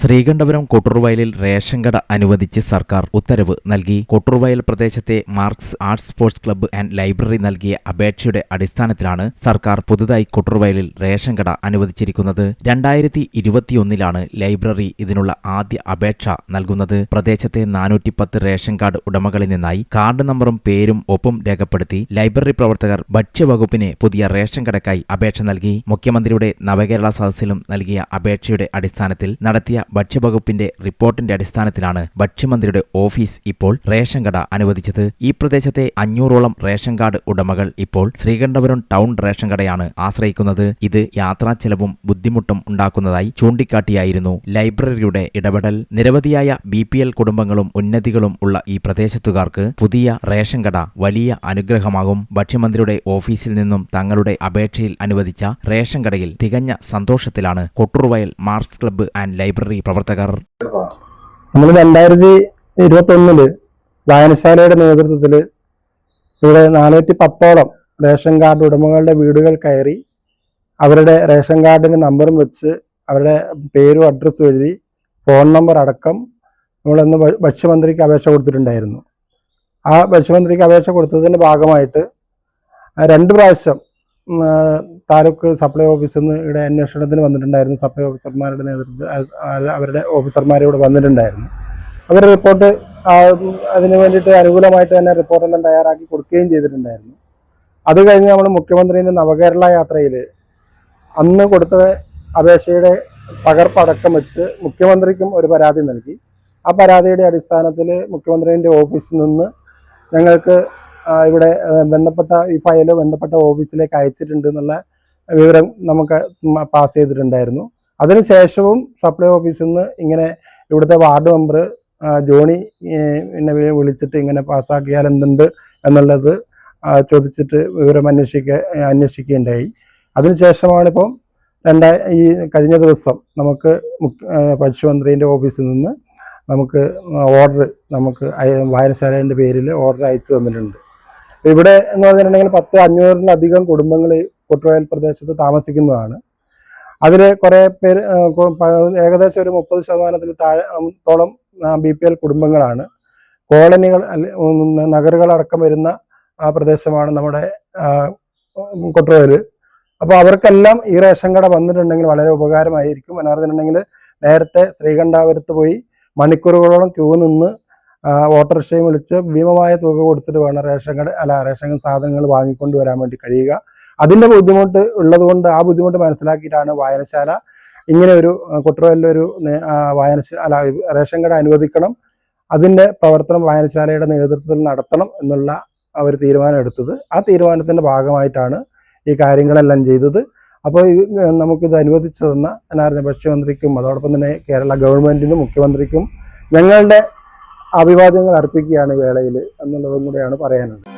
Sreekandapuram കൊട്ടുറുവയലിൽ ration കട അനുവദിച്ച് സർക്കാർ ഉത്തരവ് നൽകി. കൊട്ടുറുവയൽ പ്രദേശത്തെ Marx arts sports club and library നൽകിയ അപേക്ഷയുടെ അടിസ്ഥാനത്തിലാണ് സർക്കാർ പുതുതായി കൊട്ടുറുവയലിൽ റേഷൻ കട അനുവദിച്ചിരിക്കുന്നത്. രണ്ടായിരത്തി ഇരുപത്തിയൊന്നിലാണ് ലൈബ്രറി ഇതിനുള്ള ആദ്യ അപേക്ഷ നൽകുന്നത്. പ്രദേശത്തെ നാനൂറ്റി പത്ത് റേഷൻ കാർഡ് ഉടമകളിൽ നിന്നായി കാർഡ് നമ്പറും പേരും ഒപ്പും രേഖപ്പെടുത്തി ലൈബ്രറി പ്രവർത്തകർ ഭക്ഷ്യവകുപ്പിന് പുതിയ റേഷൻ കടക്കായി അപേക്ഷ നൽകി. മുഖ്യമന്ത്രിയുടെ നവകേരള സദസ്സിലും നൽകിയ അപേക്ഷയുടെ അടിസ്ഥാനത്തിൽ നടത്തിയ ഭക്ഷ്യവകുപ്പിന്റെ റിപ്പോർട്ടിന്റെ അടിസ്ഥാനത്തിലാണ് ഭക്ഷ്യമന്ത്രിയുടെ ഓഫീസ് ഇപ്പോൾ റേഷൻ കട അനുവദിച്ചത്. ഈ പ്രദേശത്തെ അഞ്ഞൂറോളം റേഷൻ കാർഡ് ഉടമകൾ ഇപ്പോൾ ശ്രീകണ്ഠപുരം ടൗൺ റേഷൻ കടയാണ് ആശ്രയിക്കുന്നത്. ഇത് യാത്രാ ചെലവും ബുദ്ധിമുട്ടും ഉണ്ടാക്കുന്നതായി ചൂണ്ടിക്കാട്ടിയായിരുന്നു ലൈബ്രറിയുടെ ഇടപെടൽ. നിരവധിയായ ബി കുടുംബങ്ങളും ഉന്നതികളും ഉള്ള ഈ പ്രദേശത്തുകാർക്ക് പുതിയ റേഷൻ കട വലിയ അനുഗ്രഹമാകും. ഭക്ഷ്യമന്ത്രിയുടെ ഓഫീസിൽ നിന്നും തങ്ങളുടെ അപേക്ഷയിൽ അനുവദിച്ച റേഷൻ കടയിൽ തികഞ്ഞ സന്തോഷത്തിലാണ് Kotturuvayal Marx club and library പ്രവർത്തകർ. നമ്മൾ രണ്ടായിരത്തി ഇരുപത്തി ഒന്നിൽ വായനശാലയുടെ നേതൃത്വത്തിൽ ഇവിടെ നാനൂറ്റി പത്തോളം റേഷൻ കാർഡ് ഉടമകളുടെ വീടുകൾ കയറി അവരുടെ റേഷൻ കാർഡിന് നമ്പറും വെച്ച് അവരുടെ പേരും അഡ്രസ്സും എഴുതി ഫോൺ നമ്പർ അടക്കം നമ്മളന്ന് ഭക്ഷ്യമന്ത്രിക്ക് അപേക്ഷ കൊടുത്തിട്ടുണ്ടായിരുന്നു. ആ ഭക്ഷ്യമന്ത്രിക്ക് അപേക്ഷ കൊടുത്തതിന്റെ ഭാഗമായിട്ട് രണ്ട് പ്രാവശ്യം താലൂക്ക് സപ്ലൈ ഓഫീസിൽ നിന്ന് ഇവിടെ അന്വേഷണത്തിന് വന്നിട്ടുണ്ടായിരുന്നു. സപ്ലൈ ഓഫീസർമാരുടെ നേതൃത്വത്തിൽ അവരുടെ ഓഫീസർമാർ ഇവിടെ വന്നിട്ടുണ്ടായിരുന്നു. അവരുടെ റിപ്പോർട്ട് അതിന് വേണ്ടിയിട്ട് അനുകൂലമായിട്ട് തന്നെ റിപ്പോർട്ടെല്ലാം തയ്യാറാക്കി കൊടുക്കുകയും ചെയ്തിട്ടുണ്ടായിരുന്നു. അത് കഴിഞ്ഞ് നമ്മൾ മുഖ്യമന്ത്രിന്റെ നവകേരള യാത്രയിൽ അന്ന് കൊടുത്ത അപേക്ഷയുടെ പകർപ്പടക്കം വെച്ച് മുഖ്യമന്ത്രിക്കും ഒരു പരാതി നൽകി. ആ പരാതിയുടെ അടിസ്ഥാനത്തിൽ മുഖ്യമന്ത്രിന്റെ ഓഫീസിൽ നിന്ന് ഞങ്ങൾക്ക് ഇവിടെ ബന്ധപ്പെട്ട ഈ ഫയൽ ബന്ധപ്പെട്ട ഓഫീസിലേക്ക് അയച്ചിട്ടുണ്ട് എന്നുള്ള വിവരം നമുക്ക് പാസ് ചെയ്തിട്ടുണ്ടായിരുന്നു. അതിനുശേഷവും സപ്ലൈ ഓഫീസിൽ നിന്ന് ഇങ്ങനെ ഇവിടുത്തെ വാർഡ് മെമ്പർ ജോണി എന്നെ വിളിച്ചിട്ട് ഇങ്ങനെ പാസ്സാക്കിയാൽ എന്തുണ്ട് എന്നുള്ളത് ചോദിച്ചിട്ട് വിവരം അന്വേഷിക്ക അന്വേഷിക്കുകയുണ്ടായി. അതിനുശേഷമാണ് രണ്ടാ ഈ കഴിഞ്ഞ ദിവസം നമുക്ക് ആ, ഓഫീസിൽ നിന്ന് നമുക്ക് ഓർഡർ നമുക്ക് വായനശാലേന്റെ പേരിൽ ഓർഡർ അയച്ചു തന്നിട്ടുണ്ട്. ഇവിടെ എന്ന് പറഞ്ഞിട്ടുണ്ടെങ്കിൽ പത്ത് അഞ്ഞൂറിലധികം കുടുംബങ്ങൾ കൊട്ടുവയൽ പ്രദേശത്ത് താമസിക്കുന്നതാണ്. അതിൽ കുറേ പേര് ഏകദേശം ഒരു മുപ്പത് ശതമാനത്തിൽ താഴെ തോളം ബി പി എൽ കുടുംബങ്ങളാണ്. കോളനികൾ നഗറുകളടക്കം വരുന്ന ആ പ്രദേശമാണ് നമ്മുടെ കൊട്ടുവയൽ. അപ്പോൾ അവർക്കെല്ലാം ഈ റേഷൻ കട വന്നിട്ടുണ്ടെങ്കിൽ വളരെ ഉപകാരമായിരിക്കും. എന്ന് പറഞ്ഞിട്ടുണ്ടെങ്കിൽ നേരത്തെ ശ്രീകണ്ഠാപുരത്ത് പോയി മണിക്കൂറുകളോളം ക്യൂ നിന്ന് ഓട്ടോറിക്ഷയും വിളിച്ച് ഭീമമായ തുക കൊടുത്തിട്ട് വേണം റേഷൻ കട അല്ല റേഷൻ സാധനങ്ങൾ വാങ്ങിക്കൊണ്ട് വരാൻ വേണ്ടി കഴിയുക. അതിന്റെ ബുദ്ധിമുട്ട് ഉള്ളതുകൊണ്ട് ആ ബുദ്ധിമുട്ട് മനസ്സിലാക്കിയിട്ടാണ് വായനശാല ഇങ്ങനെ ഒരു കുട്ടറയിലൊരു വായനശാല അല്ല റേഷൻ കട അനുവദിക്കണം. അതിന്റെ പ്രവർത്തനം വായനശാലയുടെ നേതൃത്വത്തിൽ നടത്തണം എന്നുള്ള അവർ തീരുമാനം എടുത്തത്. ആ തീരുമാനത്തിന്റെ ഭാഗമായിട്ടാണ് ഈ കാര്യങ്ങളെല്ലാം ചെയ്തത്. അപ്പോൾ നമുക്കിത് അനുവദിച്ചു തന്ന എന്നായിരുന്നു ഭക്ഷ്യമന്ത്രിക്കും അതോടൊപ്പം തന്നെ കേരള ഗവൺമെന്റിനും മുഖ്യമന്ത്രിക്കും ഞങ്ങളുടെ അഭിവാദ്യങ്ങൾ അർപ്പിക്കുകയാണ് വേളയിൽ എന്നുള്ളതും കൂടെയാണ് പറയാനുള്ളത്.